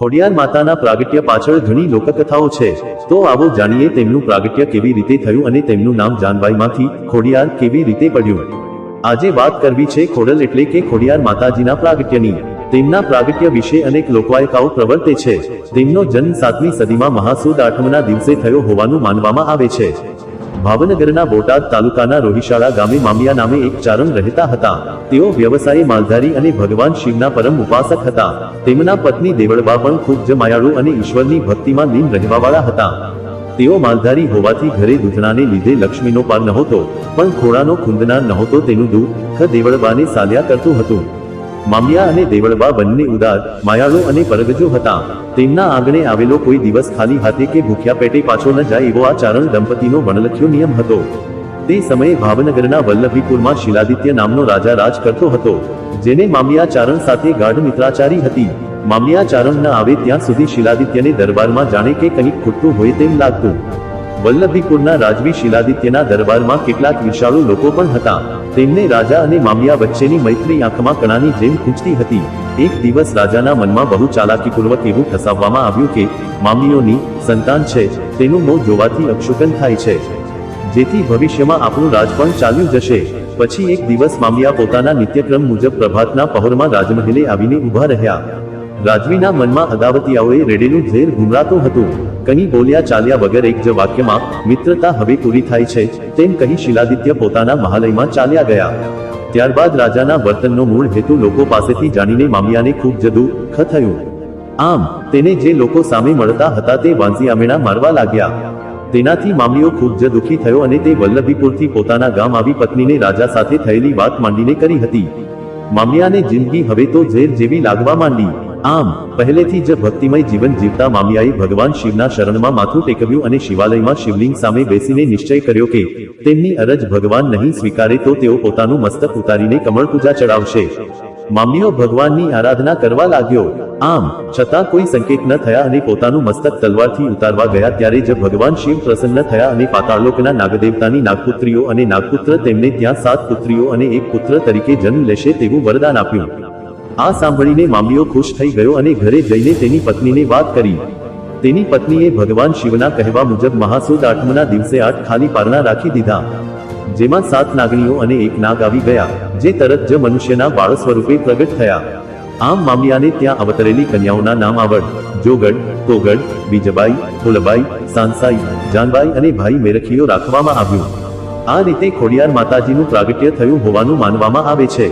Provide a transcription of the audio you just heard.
ખોડિયાર માતાના પ્રાગટ્ય પાછળ ઘણી લોકકથાઓ છે. તો આવો જાણીએ તેમનું પ્રાગટ્ય કેવી રીતે થયું અને તેમનું નામ જાનબાઈમાંથી ખોડિયાર કેવી રીતે પડ્યું. આજે વાત કરવી છે ખોડલ એટલે કે ખોડિયાર માતાજીના પ્રાગટ્યની. તેમના પ્રાગટ્ય વિશે અનેક લોકવાયકાઓ પ્રવર્તે છે. તેમનો જન્મ સાતમી સદીમાં મહાસુદ આઠમના દિવસે થયો હોવાનું માનવામાં આવે છે. ભાવનગરના બોટાદ તાલુકાના રોહિશાળા ગામે મામિયા નામે એક ચારણ રહેતા હતા. તેઓ વ્યવસાયે માલધારી અને ભગવાન શિવના પરમ ઉપાસક હતા. તેમના પત્ની દેવળબા પણ ખૂબ જ માયાળુ અને ઈશ્વરની ભક્તિમાં લીન રહેવાવાળા હતા. તેઓ માલધારી હોવાથી ઘરે દૂધણાને લીધે લક્ષ્મીનો પાર નહોતો, પણ ખોળાનો ખૂંદનાર નહોતો તેનું દુઃખ દેવળબાને સાલ્યા કરતું હતું. મામિયા અને દેવળબા બંને ઉદાર, માયાળુ અને પરગજો હતા. તેમના આંગણે આવેલો કોઈ દિવસ ખાલી હાથે કે ભૂખ્યા પેટે પાછો ન જાય એવો આ ચારણ દંપતીનો વણલખ્યો નિયમ હતો. તે સમયે ભાવનગરના વલ્લભીપુરમાં શિલાદિત્ય નામનો રાજા રાજ કરતો હતો, જેને મામિયા ચારણ સાથે ગાઢ મિત્રાચારી હતી. મામિયા ચારણ ન આવે ત્યાં સુધી શિલાદિત્યને દરબારમાં જાણે કે કંઈક ખૂટતું હોય તેમ લાગતું. વલ્લભીપુરના રાજવી શિલાદિત્યના દરબારમાં કેટલાક વિશાળુ લોકો પણ હતા. તેમને રાજા અને મામિયા વચ્ચેની મૈત્રી આંખમાં કણાની જેમ ખૂંચતી હતી. એક દિવસ રાજાના મનમાં બહુ ચાલાકીપૂર્વક એવું ઠસાવવામાં આવ્યું કે મામીઓની સંતાન છે, તેનું મોં જોવાથી અક્ષુકન થાય છે. જેથી ભવિષ્યમાં આપણું રાજ પણ ચાલ્યું જશે. પછી એક દિવસ મામિયા પોતાના નિત્યક્રમ મુજબ પ્રભાતના પહોરમાં રાજમહેલે આવીને ઊભા રહ્યા. રાજવીના મનમાં અદાવતિયાઓએ રેડેલું ઝેર ગુમરાતું હતું. કંઈ બોલ્યા ચાલ્યા વગર એક જ વાક્યમાં, મિત્રતા હવે પૂરી થાય છે, તેમ કહી શિલાદિત્ય પોતાના મહાલયમાં ચાલ્યા ગયા. ત્યારબાદ રાજાના વર્તનનો મૂળ હેતુ લોકો પાસેથી જાણીને મામિયાને ખૂબ જ દુઃખ થયું. આમ, તેને જે લોકો સામે મળતા હતા તે વાંસિયામેણા મારવા લાગ્યા. તેનાથી મામીઓ ખૂબ જ દુઃખી થયો અને તે વલ્લભીપુરથી પોતાના ગામ આવી પત્નીને રાજા સાથે થયેલી વાત માંડીને કરી હતી. મામિયાને જિંદગી હવે તો ઝેર જેવી લાગવા માંડી. આમ, પહેલેથી જ ભક્તિમય જીવન જીવતા મામિયાએ ભગવાન શિવના શરણમાં માથું ટેકવ્યું અને શિવાલયમાં શિવલિંગ સામે બેસીને નિશ્ચય કર્યો કે તેમની અરજ ભગવાન નહીં સ્વીકારે તો તેઓ પોતાનું મસ્તક ઉતારીને કમળ પૂજા ચડાવશે. મામીઓ ભગવાનની આરાધના કરવા લાગ્યો. આમ, છતાં કોઈ સંકેત ન થયા અને પોતાનું મસ્તક તલવારથી ઉતારવા ગયા ત્યારે જ ભગવાન શિવ પ્રસન્ન થયા અને પાતાળલોકના નાગદેવતાની નાગપુત્રીઓ અને નાગપુત્ર તેમને ત્યાં સાત પુત્રીઓ અને એક પુત્ર તરીકે જન્મ લેશે તેવું વરદાન આપ્યું. આ સાંભળીને મામલીઓ ખુશ થઈ ગયો અને ઘરે જઈને તેની પત્નીને વાત કરી. તેની પત્નીએ ભગવાન શિવના કહેવા મુજબ મહાસુદ આઠમના દિવસે આઠ ખાલી પારણા રાખી દીધા. જેમાં સાત નાગણીઓ અને એક નાગ આવી ગયા, જે તરત જ મનુષ્યના બાળ સ્વરૂપે પ્રગટ થયા. આમ મામિયાને ત્યાં અવતરેલી કન્યાઓના નામ આવડ, જોગડ, તોગડ, બીજબાઈ, ફુલબાઈ, સાંસાઈ, જાનબાઈ અને ભાઈ મેરખીઓ રાખવામાં આવ્યું. આ રીતે ખોડિયાર માતાજીનું પ્રાગટ્ય થયું હોવાનું માનવામાં આવે છે.